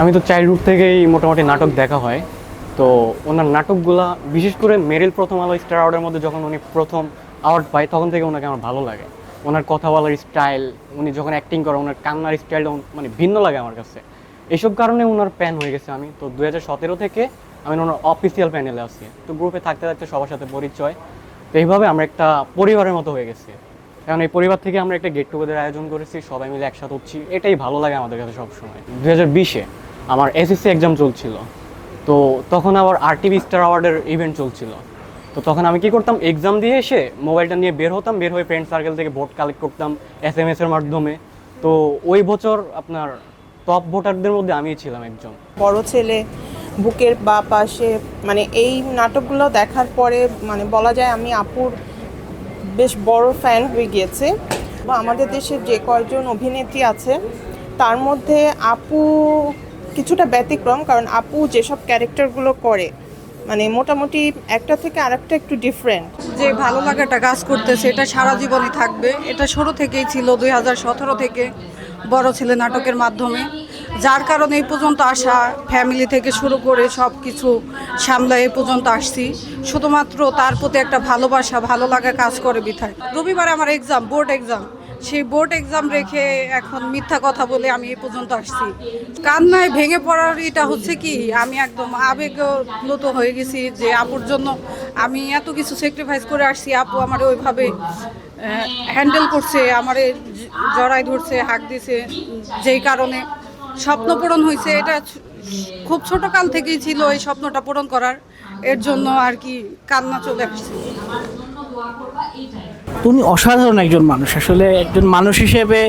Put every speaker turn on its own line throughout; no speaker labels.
আমি তো চাইল্ডহুড থেকেই মোটামুটি নাটক দেখা হয়। তো ওনার নাটকগুলা, বিশেষ করে মেরিল প্রথম আলো, স্টার অ্যাওয়ার্ডের মধ্যে যখন উনি প্রথম অ্যাওয়ার্ড পায়, তখন থেকে ওনাকে আমার ভালো লাগে। ওনার কথা বলার স্টাইল উনি যখন অ্যাক্টিং করে, ওনার কান্নার স্টাইলটা মানে ভিন্ন লাগে আমার কাছে। এইসব কারণে ওনার প্যান হয়ে গেছে আমি। তো দু হাজার সতেরো থেকে আমি ওনার অফিসিয়াল প্যানেলে আছি। তো গ্রুপে থাকতে থাকতে সবার সাথে পরিচয়। তো এইভাবে আমরা একটা পরিবারের মতো হয়ে গেছি। কারণ এই পরিবার থেকে আমরা একটা গেট টুগেদার আয়োজন করেছি, সবাই মিলে একসাথে হচ্ছি এটাই ভালো লাগে আমাদের কাছে সবসময়। দু হাজার বিশে আমার এসএসসি এক্সাম চলছিল। তো তখন আবার আরটিভি স্টার অ্যাওয়ার্ডের ইভেন্ট চলছিল। তো তখন আমি কি করতাম এক্সাম দিয়ে এসে মোবাইলটা নিয়ে বের হতাম, বের হয়ে ফ্রেন্ড সার্কেল থেকে ভোট কালেক্ট করতাম এস এম এস এর মাধ্যমে। তো ওই বছর আপনার টপ ভোটারদের মধ্যে আমি ছিলাম একজন।
বড় ছেলে, বুকের বা পাশে মানে এই নাটকগুলো দেখার পরে মানে বলা যায় আমি আপুর বেশ বড় ফ্যান হয়ে গিয়েছে। বা আমাদের দেশের যে কয়জন অভিনেত্রী আছে, তার মধ্যে আপু কিছুটা ব্যতিক্রম, কারণ আপু যেসব ক্যারেক্টারগুলো করে মানে মোটামুটি একটা থেকে আরেকটা একটু ডিফারেন্ট
যে ভালো লাগাটা কাজ করতেছে, এটা সারা জীবনই থাকবে। এটা শুরু থেকেই ছিল দুই হাজার সতেরো থেকে বড় ছেলে নাটকের মাধ্যমে। যার কারণে এই পর্যন্ত আসা ফ্যামিলি থেকে শুরু করে সব কিছু সামলা এই পর্যন্ত আসছি। শুধুমাত্র তার প্রতি একটা ভালোবাসা, ভালো লাগা কাজ করে বিথায় রবিবার আমার এক্সাম বোর্ড এক্সাম সেই বোর্ড এক্সাম রেখে এখন মিথ্যা কথা বলে আমি এই পর্যন্ত আসছি। কান্নায় ভেঙে পড়ার এটা হচ্ছে কি, আমি একদম আবেগপ্লুত হয়ে গেছি যে আপুর জন্য আমি এত কিছু স্যাক্রিফাইস করে আসছি, আপু আমার ওইভাবে হ্যান্ডেল করছে, আমারে জড়াই ধরছে, হাক দিছে, যেই কারণে স্বপ্ন পূরণ হয়েছে। এটা খুব ছোট কাল থেকেই ছিল এই স্বপ্নটা পূরণ করার। এর জন্য আর কি কান্না চলে আসছে।
তুমি অসাধারণ একজন মানুষ। আসলে একজন মানুষ হিসেবে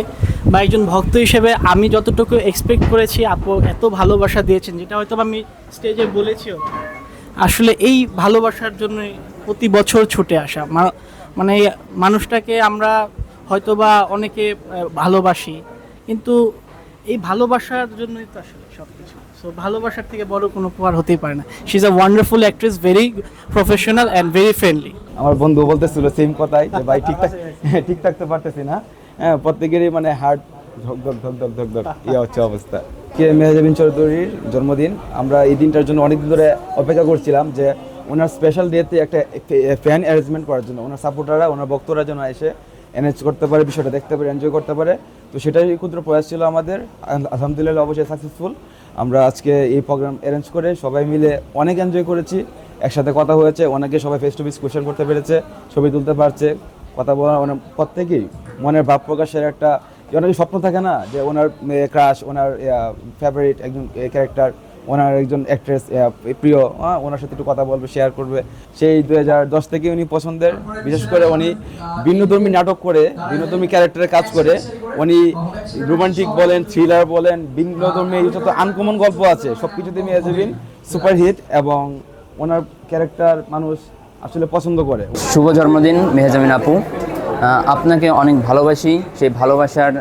বা একজন ভক্ত হিসেবে আমি যতটুকু এক্সপেক্ট করেছি, আপু এত ভালোবাসা দিয়েছেন, যেটা হয়তো আমি স্টেজে বলেছিও। আসলে এই ভালোবাসার জন্য প্রতি বছর ছুটে আসা। মানে মানুষটাকে আমরা হয়তো বা অনেকে ভালোবাসি। কিন্তু এই ভালোবাসার জন্যই তো আসলে সব কিছু সো ভালোবাসার থেকে বড় কোনো উপহার হতেই পারে না। She is a wonderful actress very professional and very friendly
আমার বন্ধু বলতেছিল সেম কথাই যে ভাই ঠিক ঠিক থাকতে পারতেছি না। হ্যাঁ প্রত্যেকেরই মানে হার্ট ধক ধক ধক ধক ধক ধক ইয়ে হচ্ছে অবস্থা। কে মেহজাবিন চৌধুরীর জন্মদিন আমরা এই দিনটার জন্য অনেকদিন ধরে অপেক্ষা করছিলাম যে ওনার স্পেশাল ডেতে একটা ফ্যান অ্যারেঞ্জমেন্ট করার জন্য ওনার সাপোর্টাররা ওনার ভক্তরা যেন এসে এনএজ করতে পারে, বিষয়টা দেখতে পারে এনজয় করতে পারে। তো সেটাই ক্ষুদ্র প্রয়াস ছিল আমাদের। আল- আলহামদুলিল্লাহ, অবশ্যই সাকসেসফুল আমরা আজকে এই প্রোগ্রাম অ্যারেঞ্জ করে সবাই মিলে অনেক এনজয় করেছি। একসাথে কথা হয়েছে, অনেকে সবাই ফেস টু ফেস কোয়েশ্চেন করতে পেরেছে, ছবি তুলতে পারছে। কথা বলা অনেক প্রত্যেকেই মনের ভাব প্রকাশের একটা অনেক স্বপ্ন থাকে না যে ওনার ক্রাশ ওনার ফেভারিট একজন ক্যারেক্টার ওনার একজন অ্যাক্ট্রেস প্রিয় ওনার সাথে একটু কথা বলবে শেয়ার করবে। সেই দু হাজার দশ থেকে উনি পছন্দের, বিশেষ করে উনি ভিন্নধর্মী নাটক করে, ভিন্নধর্মী ক্যারেক্টারে কাজ করে, উনি রোমান্টিক বলেন থ্রিলার বলেন, ভিন্নধর্মী যত আনকমন গল্প আছে সব কিছুতে মেয়াজবিন সুপারহিট এবং ওনার ক্যারেক্টার মানুষ আসলে পছন্দ করে।
শুভ জন্মদিন মেহজামিন আপু। আপনাকে অনেক ভালোবাসি, সেই ভালোবাসার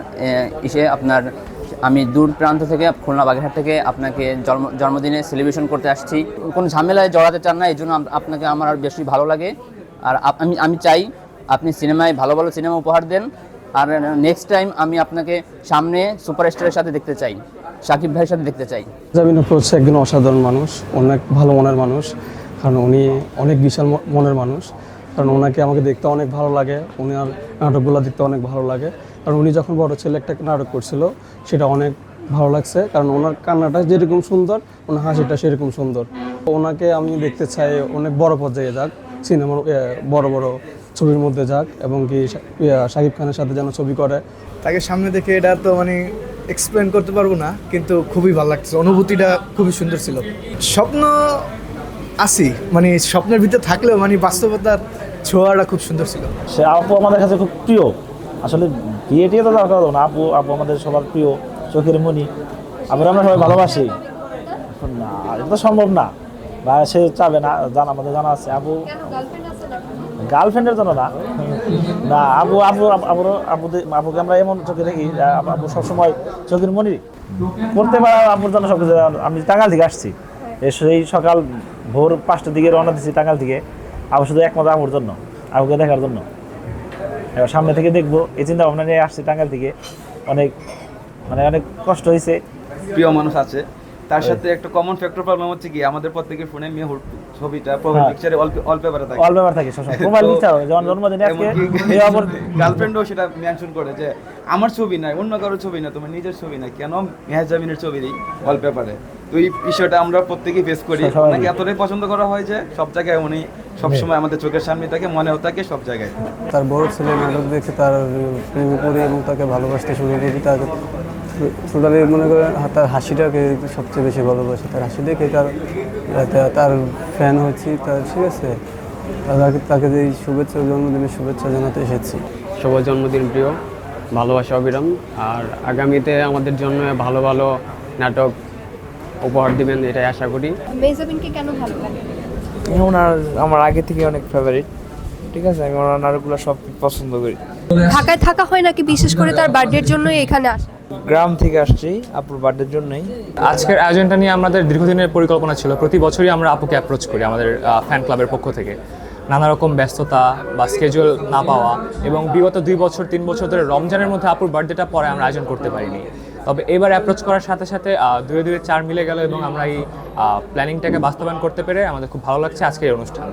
ইসে আপনার আমি দূর প্রান্ত থেকে, খুলনা বাগেরহাট থেকে আপনাকে জন্ম, জন্মদিনে সেলিব্রেশন করতে আসছি। কোনো ঝামেলায় জড়াতে চান না, এই জন্য আপনাকে আমার আর বেশি ভালো লাগে। আর আমি আমি চাই আপনি সিনেমায় ভালো ভালো সিনেমা উপহার দেন। আর নেক্সট টাইম আমি আপনাকে সামনে সুপারস্টারের সাথে দেখতে চাই, সাকিব ভাইয়ের সাথে দেখতে চাই।
জামিন হচ্ছে একজন অসাধারণ মানুষ, অনেক ভালো মনের মানুষ। কারণ উনি অনেক বিশাল মনের মানুষ। কারণ ওনাকে আমাকে দেখতে অনেক ভালো লাগে, উনি আর নাটকগুলো দেখতে অনেক ভালো লাগে। কারণ উনি যখন বড় ছেলে একটা নাটক করছিল সেটা অনেক ভালো লাগছে। কারণ ওনার কান্নাটা যেরকম সুন্দর ওনার হাসিটা সেরকম সুন্দর। ওনাকে আমি দেখতে চাই অনেক বড় পর্যায়ে যাক সিনেমার বড় বড় ছবির মধ্যে যাক এবং কি শাকিব খানের সাথে যেন ছবি করে।
তাকে সামনে দেখে এটা তো মানে এক্সপ্লেন করতে পারব না কিন্তু খুবই ভালো লাগছে। অনুভূতিটা খুবই সুন্দর ছিল। স্বপ্ন আসি মানে স্বপ্নের ভিতরে থাকলেও মানে বাস্তবতার ছোঁয়াটা খুব সুন্দর ছিল।
সে আপু আমাদের কাছে খুব প্রিয়। আসলে বিয়ে টিয়ে তো দরকার হতো না, আপু আপু আমাদের সবার প্রিয় চোখের মনি। আবার আমরা সবাই ভালোবাসি। না, এটা তো সম্ভব না। বা সে চাবে না জানা আমাদের জানা আছে, আপু। গার্লফ্রেন্ডের জন্য না। না, আপু আপু আপুর আপুদের আপুকে আমরা এমন চোখে দেখি আপু সবসময় চোখের মনি। করতে পারা, আপুর জন্য সব কিছু আমি টাঙ্গাল থেকে আসছি। সেই সকাল ভোর পাঁচটার দিকে রওনা দিচ্ছি টাঙ্গাল থেকে। আপু শুধু একমাত্র আপুর জন্য, আপুকে দেখার জন্য। এবার সামনে থেকে দেখব। এই চিন্তা ভাবনা নিয়ে আসছি টাঙ্গাইল থেকে। অনেক মানে অনেক কষ্ট হয়েছে।
প্রিয় মানুষ আছে। তার সাথে একটা কমন ফ্যাক্টর প্রবলেম হচ্ছে কি আমাদের প্রত্যেকের ফোনে মেহুর ছবিটা প্রোফাইল
হ্যাঁ।
পিকচারে অল্প অল্প ব্যাপারে থাকে।
অল ব্যাপার থাকে সবসময়। মোবাইল পিকচার যেমন জন্মদিনে আজকে এই অপর
গার্লফ্রেন্ডও সেটা মেনশন করে যে আমার ছবি নাই অন্য কারোর ছবি না তোমার নিজের ছবি না কেন মেহাজামিনের ছবি নেই ওয়ালপেপারে তো এই বিষয়টা আমরা প্রত্যেকেই ফেস করি। ওনাকে এতটাই পছন্দ করা হয় যে সব জায়গায় উনি সবসময় আমাদের চোখের সামনে থাকে মনেও থাকে সব জায়গায়।
তার বড় ছেলে নাটক দেখে তার প্রেমে পড়ে এবং তাকে ভালোবাসতে শুরু করি তার টোটালি মনে করেন তার হাসিটাকে সবচেয়ে বেশি ভালোবাসি। তার হাসি দেখে তার তার ফ্যান হচ্ছি তার ঠিক আছে। তাকে তাকে যে এই শুভেচ্ছা জন্মদিনের শুভেচ্ছা জানাতে এসেছি।
শুভ জন্মদিন প্রিয় ভালোবাসা অবিরাম। আর আগামীতে আমাদের জন্য ভালো ভালো নাটক উপহার দিবেন এটাই আশা করি।
মেজাবিনকে কেন ভালো লাগে?
ওনার আমার আগে থেকে অনেক ফেভারিট ঠিক আছে? আমি ওনার নাটকগুলো সব পছন্দ করি।
ঢাকায় থাকা হয় নাকি বিশেষ করে তার বার্থডের জন্যই এখানে আসা?
গ্রাম থেকে আসছি আপুর বার্থডের জন্যই।
আজকের আয়োজনটা নিয়ে আমাদের দীর্ঘদিনের পরিকল্পনা ছিল। প্রতি বছরই আমরা আপুকে অ্যাপ্রোচ করি আমাদের ফ্যান ক্লাবের পক্ষ থেকে। নানা রকম ব্যস্ততা বা স্কেজুয়াল না পাওয়া এবং বিগত দুই বছর তিন বছর ধরে রমজানের মধ্যে আপুর বার্থডেটা পরে আমরা আয়োজন করতে পারিনি। তবে এবার অ্যাপ্রোচ করার সাথে সাথে ধীরে দুয়ে চার মিলে গেল এবং আমরা এই প্ল্যানিংটাকে বাস্তবায়ন করতে পেরে আমাদের খুব ভালো লাগছে আজকের এই অনুষ্ঠান